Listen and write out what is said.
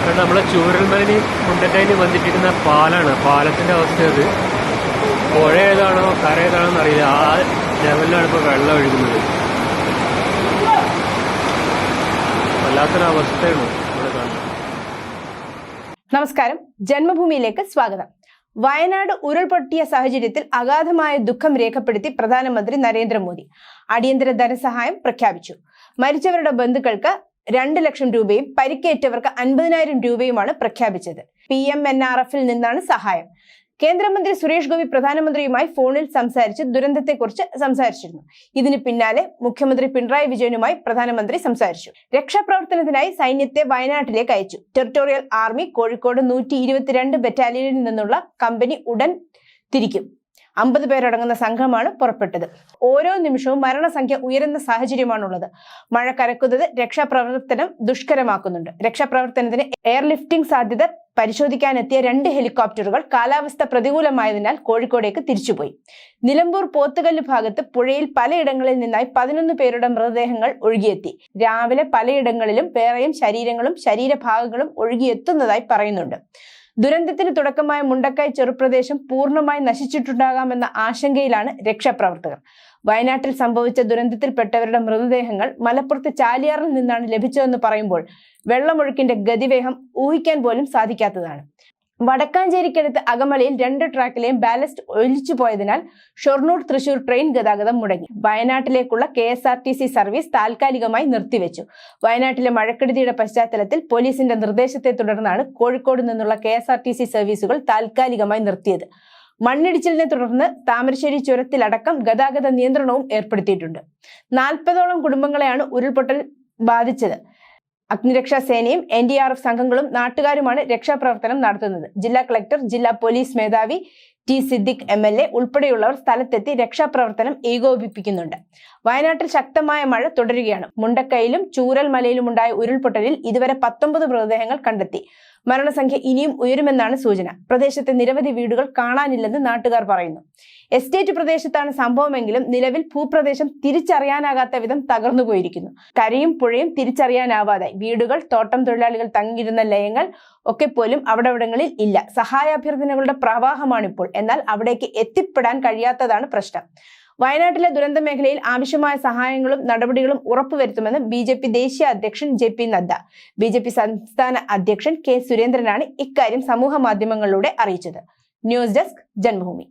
കാരണം നമ്മളെ ചൂരൽമലനി മുണ്ടക്കൈന് വന്നിട്ടിരിക്കുന്ന പാലാണ് പാലത്തിന്റെ അവസ്ഥ അത്. പുഴ ഏതാണോ കര ഏതാണോ എന്നറിയില്ല. ആ ലെവലിലാണ് ഇപ്പോൾ വെള്ളം ഒഴുകുന്നത്. വല്ലാത്തൊരവസ്ഥയാണ് നമസ്കാരം. ജന്മഭൂമിയിലേക്ക് സ്വാഗതം. വയനാട് ഉരുൾപൊട്ടിയ സാഹചര്യത്തിൽ അഗാധമായ ദുഃഖം രേഖപ്പെടുത്തി പ്രധാനമന്ത്രി നരേന്ദ്രമോദി. അടിയന്തര ധനസഹായം പ്രഖ്യാപിച്ചു. മരിച്ചവരുടെ ബന്ധുക്കൾക്ക് രണ്ട് ലക്ഷം രൂപയും പരിക്കേറ്റവർക്ക് അൻപതിനായിരം രൂപയുമാണ് പ്രഖ്യാപിച്ചത്. പി എം എൻ ആർ എഫിൽ നിന്നാണ് സഹായം. കേന്ദ്രമന്ത്രി സുരേഷ് ഗോപി പ്രധാനമന്ത്രിയുമായി ഫോണിൽ സംസാരിച്ച് ദുരന്തത്തെക്കുറിച്ച് സംസാരിച്ചിരുന്നു. ഇതിന് പിന്നാലെ മുഖ്യമന്ത്രി പിണറായി വിജയനുമായി പ്രധാനമന്ത്രി സംസാരിച്ചു. രക്ഷാപ്രവർത്തനത്തിനായി സൈന്യത്തെ വയനാട്ടിലേക്ക് അയച്ചു. ടെറിട്ടോറിയൽ ആർമി കോഴിക്കോട് നൂറ്റി ബറ്റാലിയനിൽ നിന്നുള്ള കമ്പനി ഉടൻ തിരിക്കും. അമ്പത് പേരടങ്ങുന്ന സംഘമാണ് പുറപ്പെട്ടത്. ഓരോ നിമിഷവും മരണസംഖ്യ ഉയരുന്ന സാഹചര്യമാണുള്ളത്. മഴ കരക്കുന്നത് രക്ഷാപ്രവർത്തനം ദുഷ്കരമാക്കുന്നുണ്ട്. രക്ഷാപ്രവർത്തനത്തിന് എയർലിഫ്റ്റിംഗ് സാധ്യത പരിശോധിക്കാനെത്തിയ രണ്ട് ഹെലികോപ്റ്ററുകൾ കാലാവസ്ഥ പ്രതികൂലമായതിനാൽ കോഴിക്കോടേക്ക് തിരിച്ചുപോയി. നിലമ്പൂർ പോത്തുകല്ല് ഭാഗത്ത് പുഴയിൽ പലയിടങ്ങളിൽ നിന്നായി പതിനൊന്ന് പേരുടെ മൃതദേഹങ്ങൾ ഒഴുകിയെത്തി. രാവിലെ പലയിടങ്ങളിലും വേറെയും ശരീരങ്ങളും ശരീരഭാഗങ്ങളും ഒഴുകിയെത്തുന്നതായി പറയുന്നുണ്ട്. ദുരന്തത്തിന് തുടക്കമായ മുണ്ടക്കായ് ചെറുപ്രദേശം പൂർണമായി നശിച്ചിട്ടുണ്ടാകാമെന്ന ആശങ്കയിലാണ് രക്ഷാപ്രവർത്തകർ. വയനാട്ടിൽ സംഭവിച്ച ദുരന്തത്തിൽപ്പെട്ടവരുടെ മൃതദേഹങ്ങൾ മലപ്പുറത്ത് ചാലിയാറിൽ നിന്നാണ് ലഭിച്ചതെന്ന് പറയുമ്പോൾ വെള്ളമൊഴുക്കിന്റെ ഗതിവേഗം ഊഹിക്കാൻ പോലും സാധിക്കാത്തതാണ്. വടക്കാഞ്ചേരിക്കടുത്ത് അകമലയിൽ രണ്ട് ട്രാക്കിലെയും ബാലസ്റ്റ് ഒലിച്ചു പോയതിനാൽ ഷൊർണൂർ തൃശൂർ ട്രെയിൻ ഗതാഗതം മുടങ്ങി. വയനാട്ടിലേക്കുള്ള K S R T C service താൽക്കാലികമായി നിർത്തിവെച്ചു. വയനാട്ടിലെ മഴക്കെടുതിയുടെ പശ്ചാത്തലത്തിൽ പോലീസിന്റെ നിർദ്ദേശത്തെ തുടർന്നാണ് കോഴിക്കോട് നിന്നുള്ള K S R T C സർവീസുകൾ താൽക്കാലികമായി നിർത്തിയത്. മണ്ണിടിച്ചിലിനെ തുടർന്ന് താമരശ്ശേരി ചുരത്തിലടക്കം ഗതാഗത നിയന്ത്രണവും ഏർപ്പെടുത്തിയിട്ടുണ്ട്. നാൽപ്പതോളം കുടുംബങ്ങളെയാണ് ഉരുൾപൊട്ടൽ ബാധിച്ചത്. അഗ്നിരക്ഷാ സേനയും എൻ ഡി ആർ എഫ് സംഘങ്ങളും നാട്ടുകാരുമാണ് രക്ഷാപ്രവർത്തനം നടത്തുന്നത്. ജില്ലാ കളക്ടർ ജില്ലാ പോലീസ് മേധാവി T Siddique M L A ഉൾപ്പെടെയുള്ളവർ സ്ഥലത്തെത്തി രക്ഷാപ്രവർത്തനം ഏകോപിപ്പിക്കുന്നുണ്ട്. വയനാട്ടിൽ ശക്തമായ മഴ തുടരുകയാണ്. മുണ്ടക്കയിലും ചൂരൽമലയിലും ഉണ്ടായ ഉരുൾപൊട്ടലിൽ ഇതുവരെ പത്തൊമ്പത് മൃതദേഹങ്ങൾ കണ്ടെത്തി. മരണസംഖ്യ ഇനിയും ഉയരുമെന്നാണ് സൂചന. പ്രദേശത്തെ നിരവധി വീടുകൾ കാണാനില്ലെന്ന് നാട്ടുകാർ പറയുന്നു. എസ്റ്റേറ്റ് പ്രദേശത്താണ് സംഭവമെങ്കിലും നിലവിൽ ഭൂപ്രദേശം തിരിച്ചറിയാനാകാത്ത വിധം തകർന്നു പോയിരിക്കുന്നു. കരയും പുഴയും തിരിച്ചറിയാനാവാതെ വീടുകൾ തോട്ടം തൊഴിലാളികൾ തങ്ങിയിരുന്ന ലയങ്ങൾ ഒക്കെ പോലും അവിടെവിടങ്ങളിൽ ഇല്ല. സഹായാഭ്യർത്ഥനകളുടെ പ്രവാഹമാണിപ്പോൾ. എന്നാൽ അവിടേക്ക് എത്തിപ്പെടാൻ കഴിയാത്തതാണ് പ്രശ്നം. വയനാട്ടിലെ ദുരന്ത മേഖലയിൽ ആവശ്യമായ സഹായങ്ങളും നടപടികളും ഉറപ്പുവരുത്തുമെന്ന് ബി ജെ പി ദേശീയ അധ്യക്ഷൻ J P Nadda. B J P സംസ്ഥാന അധ്യക്ഷൻ കെ സുരേന്ദ്രനാണ് ഇക്കാര്യം സമൂഹ മാധ്യമങ്ങളിലൂടെ അറിയിച്ചത്. News desk Janmabhumi.